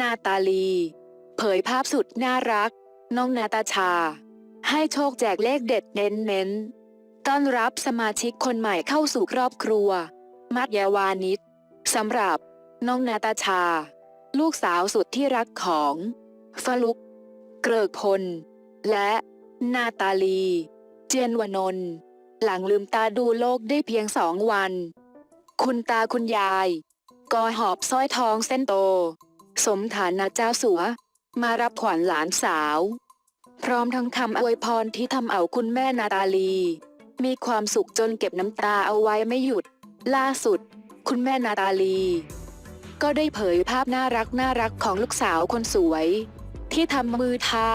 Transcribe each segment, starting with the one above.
นาตาลี เผยภาพสุดน่ารัก น้องนาตาชา ให้โชคแจกเลขเด็ดเน้นๆต้อนรับสมาชิกคนใหม่เข้าสู่ครอบครัว มัดยาวานิชสำหรับ น้องนาตาชา ลูกสาวสุดที่รักของฟลุก เกริกพล และนาตาลี เจนวนนท์หลังลืมตาดูโลกได้เพียงสองวัน คุณตาคุณยาย ก็หอบสร้อยทองเส้นโต สมฐานะเจ้าสัว มารับขวัญหลานสาว พร้อมทั้งคำอวยพรที่ทำเอาคุณแม่นาตาลี มีความสุขจนเก็บน้ำตาเอาไว้ไม่หยุด ล่าสุด คุณแม่นาตาลี ก็ได้เผยภาพน่ารักน่ารักของลูกสาวคนสวย ที่ทำมือทา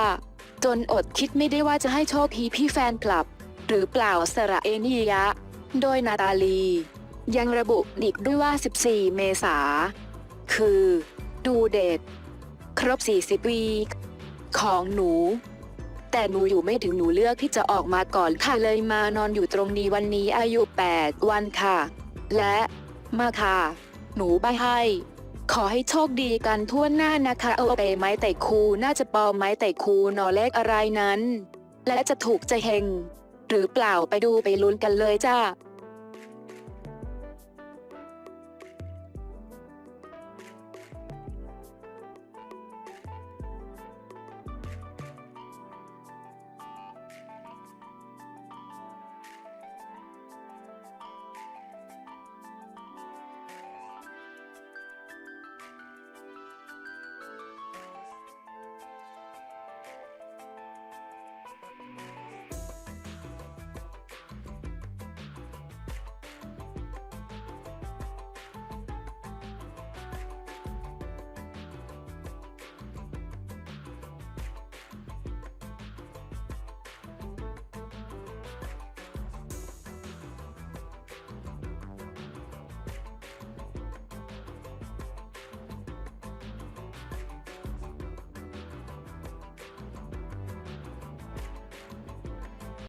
จนอดคิดไม่ได้ว่าจะให้โชคพีพี่แฟนคลับ หรือเปล่าสระเอนิยะ โดยนาตาลี ยังระบุอีกด้วยว่า 14 เมษาคือ ดูเดทครบ 40 วีคของหนู แต่หนูอยู่ไม่ถึงหนูเลือกที่จะออกมาก่อนค่ะเลยมานอนอยู่ตรงนี้วันนี้อายุ 8 วันค่ะ และมาค่ะ หนูใบให้ ขอให้โชคดีกันทั่วหน้านะคะ เอาไปไม้ไต่คูน่าจะปอไม้ไต่คูนอเลขอะไรนั้น และจะถูกใจเฮงหรือเปล่าไปดูไปลุ้นกันเลยจ้า